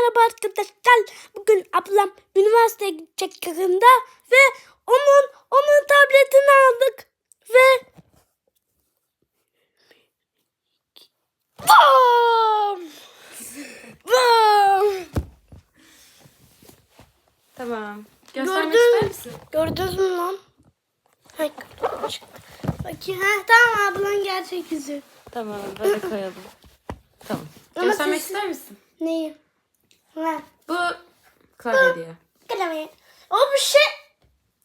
merhaba arkadaşlar. Bugün ablam üniversiteye gidecek yakında ve onun onun tabletini aldık ve Bam! Bam! Tamam. Göstermek Gördün. ister misin? Gördünüz mü lan? Ha, gördüm. Bakayım. Ha, tamam ablan gerçek yüzü. Tamam böyle koyalım. Tamam. Ama Göstermek siz- ister misin? Neyi? Ha, Bu klavye diye. klavye. O bir şey.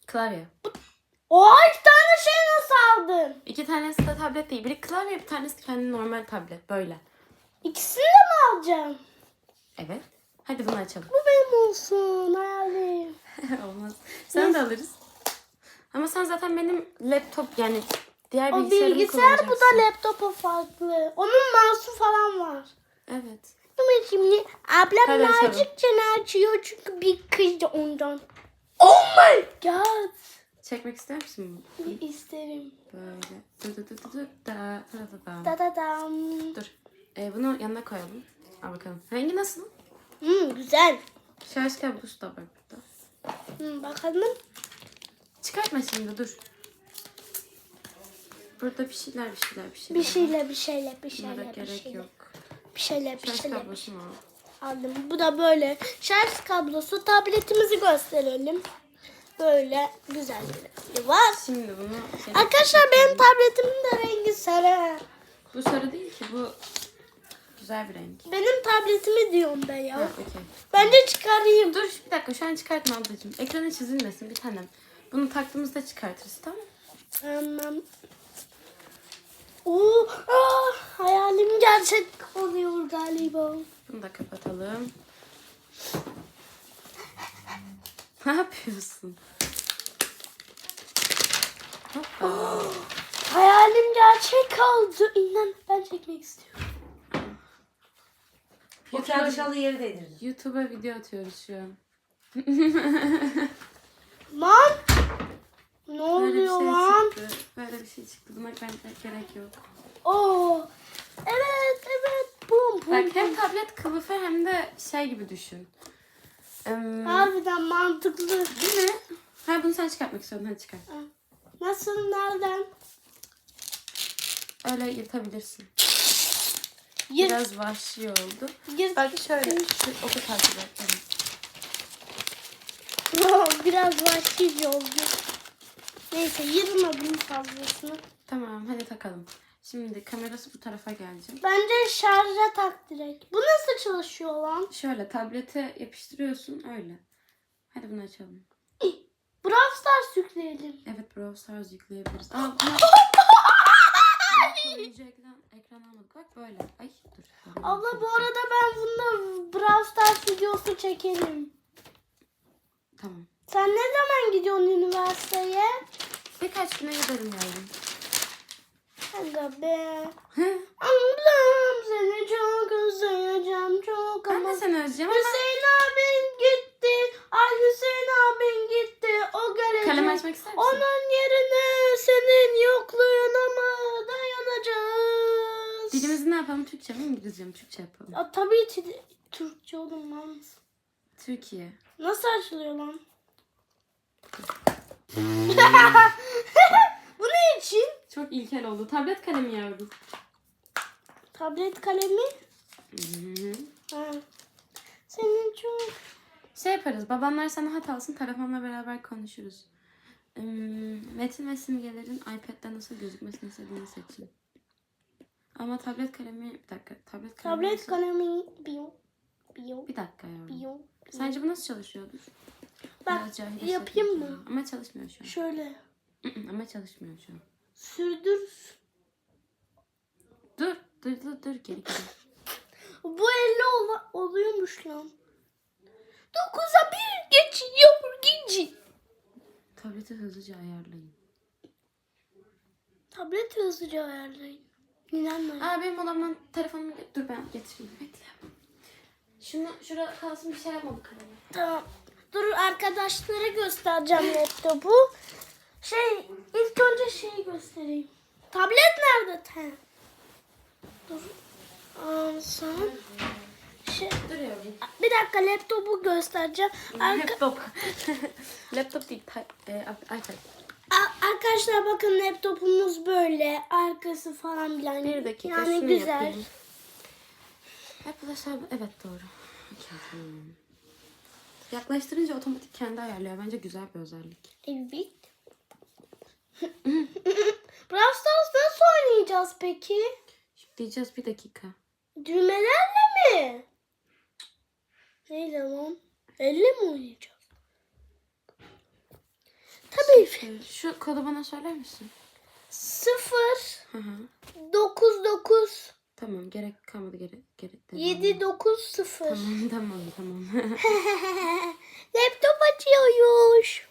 Klavye. Oha iki tane şey nasıl aldın? İki tanesi de tablet değil. Biri klavye bir tanesi kendi normal tablet. Böyle. İkisini de mi alacağım? Evet. Hadi bunu açalım. Bu benim olsun hayalim. Olmaz. Sen de alırız. Ama sen zaten benim laptop yani diğer O bilgisayarımı bilgisayar bu da kullanacaksın. laptopu farklı. Onun mouse'u falan var. Evet. Ama şimdi ablam Hadi açalım. nazikçe açıyor çünkü bir kız ondan. Oh my god. Çekmek ister misin? İsterim. Böyle. Dur dur dur dur. Da, da, da, da. Da da dam. Dur. Ee, bunu yanına koyalım. Al bakalım. Rengi nasıl? Hmm, güzel. Şarj kablosu da var burada. Hmm, bakalım. Çıkartma şimdi dur. Burada bir şeyler bir şeyler bir şeyler. Bir şeyle bir şeyle bir Bunlara şeyle bir gerek şeyle. yok. Bir şeyle bir Şarj şeyle. kablosu mu? Aldım. Bu da böyle. Şarj kablosu. Tabletimizi gösterelim. Böyle güzel bir var. Şimdi bunu... Arkadaşlar benim tabletimin de rengi sarı. Bu sarı değil ki bu güzel bir renk. Benim tabletimi diyorum ben ya. Ha okey. Bence çıkarayım. Dur bir dakika şu an çıkartma ablacığım. Ekranı çizilmesin bir tanem. Bunu taktığımızda çıkartırız tamam mı? Tamam. Oo, ah, hayalim gerçek oluyor galiba. Bunu da kapatalım. Ne yapıyorsun? Hoppa. Hayalim gerçek oldu. İnan ben çekmek istiyorum. O kağıdı şalı yeri değdirdi. YouTube'a video atıyoruz şu an. Lan! Ne Böyle bir oluyor şey lan? çıktı. Böyle bir şey çıktı. Buna bence gerek yok. Oo. Evet evet. Bum bum. Bak hem tablet kılıfı hem de şey gibi düşün. Em, Harbiden mantıklı. değil mi? Ha bunu sen çıkartmak istiyordun. Hadi çıkart. Nasıl nereden? Öyle yırtabilirsin. Yır, Biraz vahşi oldu. yır. Bak şöyle. Şu oku takip et. Biraz vahşice oldu. Neyse yırma bunun fazlasını. Tamam hadi takalım. Şimdi kamerası bu tarafa gelecek. Bence şarja tak direkt. Bu nasıl çalışıyor lan? Şöyle tablete yapıştırıyorsun öyle. Hadi bunu açalım. Brawl Stars yükleyelim. Evet Brawl Stars yükleyebiliriz. Aa ekran, ekran almadık. Bak böyle. Ay dur. Abla bu arada ben bunda Brawl Stars videosu çekerim. Tamam. Sen ne zaman gidiyorsun üniversiteye? Birkaç güne giderim yavrum. Aga be. Ablam seni çok özleyeceğim çok Ben ama. de seni özleyeceğim ama Hüseyin abin gitti. Ay Hüseyin abin gitti. O gelecek. kalem açmak ister misin? Onun yerine senin yokluğuna mı dayanacağız? Dilimizi ne yapalım? Türkçe mi İngilizce mi? Türkçe yapalım. Ya, tabii ki Türkçe oğlum lan. Türkiye. Nasıl açılıyor lan? Bu ne için? Çok ilkel oldu. Tablet kalemi yavrum. Tablet kalemi. Ha. Senin çok... Şey yaparız. Babamlar sana hat alsın. Telefonla beraber konuşuruz. Metin ve simgelerin iPad'de nasıl gözükmesini istediğini seçin. Ama tablet kalemi... Bir dakika. Tablet kalemi Tablet nasıl- kalemi. Biyo. Biyo. Bir dakika yavrum. Biyo. Sence bu nasıl çalışıyordur? Bak cahil yapayım mı? Ama çalışmıyor şu an. Şöyle. Ama çalışmıyor şu an. Sürdür. Dur. Dur dur dur. Geri geri. Bu 50 ol- oluyormuş lan. 9'a 1 geçiyor Gici. Tableti hızlıca ayarlayın. Tableti hızlıca ayarlayın. İnanmayın. Aa benim odamdan telefonumu... Dur ben getireyim. Bekle. Şunu şurada kalsın bir şey yapmadık. Tamam. Dur arkadaşlara göstereceğim laptopu. Şey ilk önce şeyi göstereyim. Tablet nerede? Te? Dur. Alsam. şey. Dur yavrum. Bir dakika laptopu göstereceğim. Arka- Laptop. Laptop değil. ty- e, iPad. A- arkadaşlar bakın laptopumuz böyle. Arkası falan bilen. Bir dakika Yani şunu güzel. yapayım. Hesabı evet doğru. Yaklaştırınca otomatik kendi ayarlıyor. Bence güzel bir özellik. Evet. Brawl Stars nasıl oynayacağız peki? Yükleyeceğiz bir dakika. Düğmelerle mi? Neyle lan? Elle mi oynayacağız? Tabii. Ee, Şu kodu bana söyler misin? 0 Hı hı. 9 9 Tamam gerek kalmadı gerek. gerek devam. 7 9 0. Tamam tamam tamam. Laptop açıyormuş.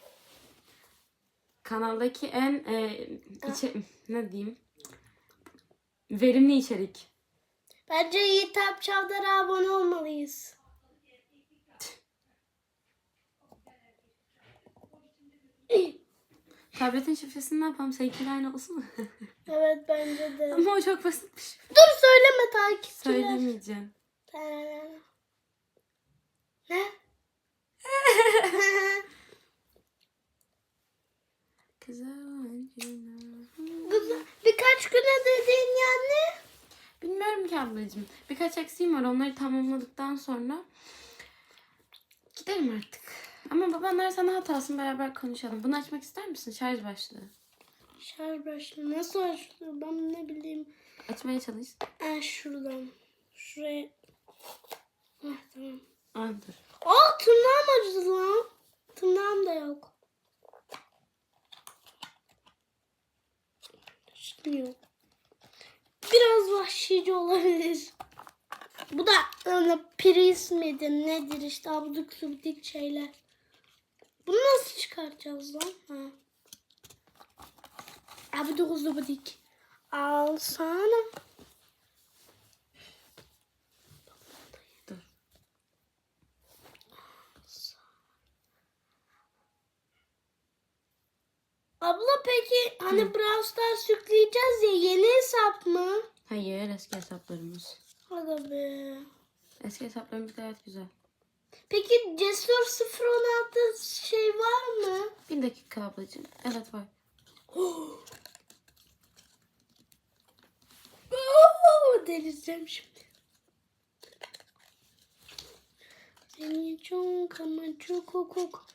Kanaldaki en e, içe, ne diyeyim? Verimli içerik. Bence Yiğit Çavdar'a abone olmalıyız. Tabletin şifresini ne yapalım? Seninkiyle aynı olsun mu? Evet bence de. Ama o çok basitmiş. Dur söyleme takipçiler. Söylemeyeceğim. Ne? Kızım. Güzel. Birkaç güne dediğin yani. Bilmiyorum ki ablacığım. Birkaç eksiğim var. Onları tamamladıktan sonra gidelim artık. Ama babanlar sana hatasını beraber konuşalım. Bunu açmak ister misin? Şarj başlığı. Şarj başlığı nasıl açılıyor ben ne bileyim. Açmaya çalış. Ha şuradan. Şuraya. Heh, tamam. Aa, dur. Aa tırnağım acıdı lan. Tırnağım da yok. Şimdi yok. Biraz vahşice olabilir. Bu da öyle priz midir nedir işte abduk subdik şeyler. Bunu nasıl çıkartacağız lan? Ha. Abduk subdik. Alsana. Dur. Abla peki hani Brawl Stars yükleyeceğiz ya yeni hesap mı? Hayır eski hesaplarımız. Hadi be. Eski hesaplarımız gayet güzel. Peki Cesur 016 şey var mı? Bir dakika ablacığım. Evet var. Oo, delireceğim şimdi. Seni çok ama çok hukuk.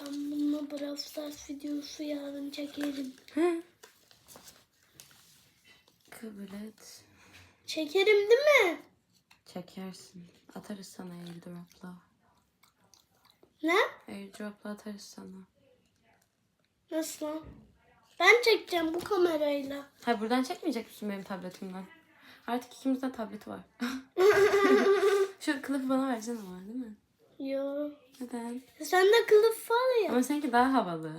Ben bununla Brawl Stars videosu yarın çekerim. Hı. Kabul et. Çekerim değil mi? Çekersin. Atarız sana airdrop'la. Ne? Airdrop'la atarız sana. Nasıl lan? Ben çekeceğim bu kamerayla. Hayır buradan çekmeyecek misin benim tabletimden? Artık ikimizde tableti var. Şu kılıfı bana versene ama değil mi? Yo. Neden? Sende kılıf var ya. Ama seninki daha havalı.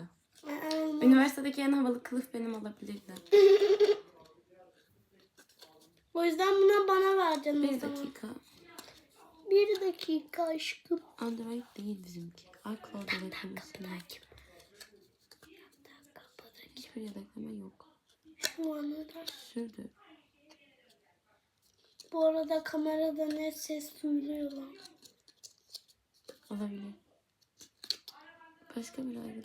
Üniversitedeki en havalı kılıf benim olabilirdi. O yüzden buna bana vereceksin Bir zaman. dakika. Bir dakika aşkım. Android değil bizimki. iCloud yönetmesiyle. Hiçbir yedekleme yok. Şu anda Sürdü. bu arada kamerada net ses duyuluyor lan. Olabilir. Başka bir ayrı.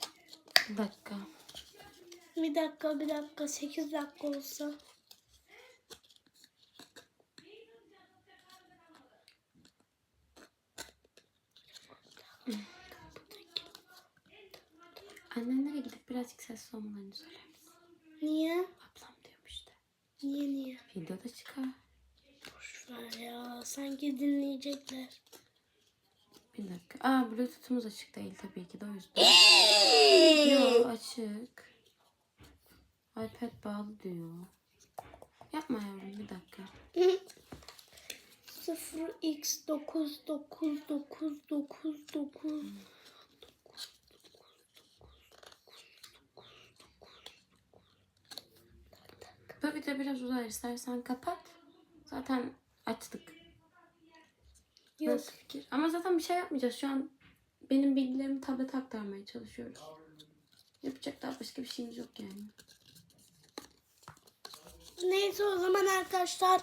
Bir dakika. Bir dakika bir dakika 8 dakika olsa. Annenlere gidip birazcık sessiz olmalarını söyler misin? Niye? Ablam diyormuş da. Niye niye? Videoda çıkar. Boş ver ya sanki dinleyecekler. Bir dakika. Aa bluetooth'umuz açık değil tabii ki de o yüzden. Yok açık. iPad bağlı diyor. Yapma yavrum bir dakika. 0x 9 9 9 9 9 Bu video biraz uzar istersen kapat. Zaten açtık. Yok. Nasıl fikir? Ama zaten bir şey yapmayacağız. Şu an benim bilgilerimi tablete aktarmaya çalışıyoruz. Yapacak daha başka bir şeyimiz yok yani. Neyse o zaman arkadaşlar